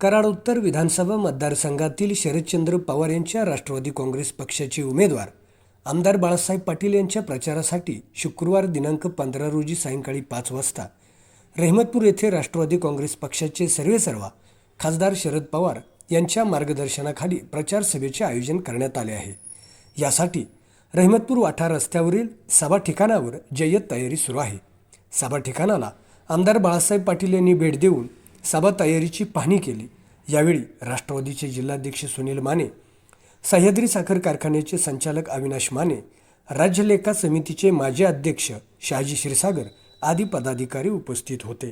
कराड उत्तर विधानसभा मतदारसंघातील शरदचंद्र पवार यांच्या राष्ट्रवादी काँग्रेस पक्षाचे उमेदवार आमदार बाळासाहेब पाटील यांच्या प्रचारासाठी शुक्रवार दिनांक पंधरा रोजी सायंकाळी पाच वाजता रहमतपूर येथे राष्ट्रवादी काँग्रेस पक्षाचे सर्वेसर्वा खासदार शरद पवार यांच्या मार्गदर्शनाखाली प्रचार सभेचे आयोजन करण्यात आले आहे. यासाठी रहमतपूर वाठा रस्त्यावरील सभा ठिकाणावर जय्यत तयारी सुरू आहे. सभा ठिकाणाला आमदार बाळासाहेब पाटील यांनी भेट देऊन सभा तयारीची पाहणी केली. यावेळी राष्ट्रवादीचे जिल्हाध्यक्ष सुनील माने सह्याद्री साखर कारखान्याचे संचालक अविनाश माने राज्य लेखा समितीचे माजी अध्यक्ष शहाजी क्षीरसागर आदी पदाधिकारी उपस्थित होते.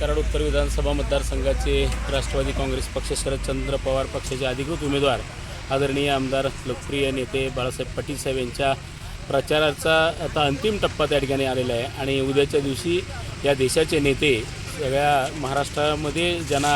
कराड उत्तर विधानसभा मतदारसंघाचे राष्ट्रवादी काँग्रेस पक्ष शरदचंद्र पवार पक्षाचे अधिकृत उमेदवार आदरणीय आमदार लोकप्रिय नेते बाळासाहेब पाटील साहेब यांच्या प्रचाराचा आता अंतिम टप्पा त्या ठिकाणी आलेला आहे. आणि उद्याच्या दिवशी या देशाचे नेते सगळ्या महाराष्ट्रामध्ये ज्यांना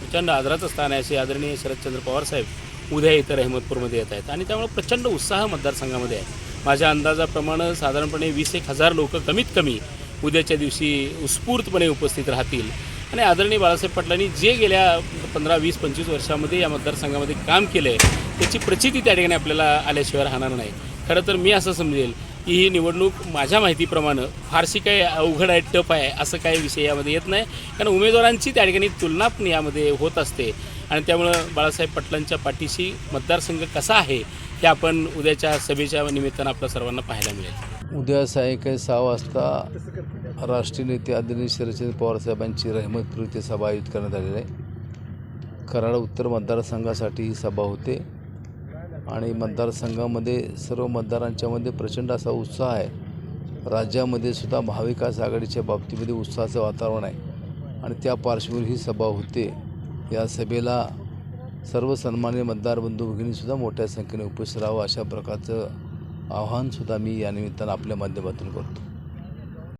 प्रचंड आदराचं स्थान आहे असे आदरणीय शरदचंद्र पवार साहेब उद्या इतर अहमदपूरमध्ये येत आहेत. आणि त्यामुळे प्रचंड उत्साह मतदारसंघामध्ये आहे. माझ्या अंदाजाप्रमाणे साधारणपणे वीस एक हजार लोक कमीत कमी उद्याच्या दिवशी उत्स्फूर्तपणे उपस्थित राहतील. आणि आदरणीय बाळासाहेब पाटलांनी जे गेल्या पंधरा वीस पंचवीस वर्षामध्ये या मतदारसंघामध्ये काम केलं आहे त्याची प्रचिती त्या ठिकाणी आपल्याला आल्याशिवाय राहणार नाही. खरं तर मी असं समजेल की ही निवडणूक माझ्या माहितीप्रमाणे फारशी काही अवघड आहे टप आहे असं काही विषय यामध्ये येत नाही. कारण उमेदवारांची त्या ठिकाणी तुलना पण यामध्ये होत असते. आणि त्यामुळं बाळासाहेब पाटलांच्या पाठीशी मतदारसंघ कसा आहे हे आपण उद्याच्या सभेच्या निमित्तानं आपल्या सर्वांना पाहायला मिळेल. उद्या सायंकाळी सहा वाजता राष्ट्रीय नेते आदरणीय शरदचंद्र पवारसाहेबांची रहमतपूर सभा आयोजित करण्यात आलेली आहे. कराड उत्तर मतदारसंघासाठी ही सभा होते. आणि मतदारसंघामध्ये सर्व मतदारांच्यामध्ये प्रचंड असा उत्साह आहे. राज्यामध्ये सुद्धा महाविकास आघाडीच्या बाबतीमध्ये उत्साहाचं वातावरण आहे. आणि त्या पार्श्वभूमीवर ही सभा होते. या सभेला सर्व सन्मान्य मतदार बंधू भगिनीसुद्धा मोठ्या संख्येने उपस्थित राहावं अशा प्रकारचं आव्हानसुद्धा मी या निमित्तानं आपल्या माध्यमातून करतो.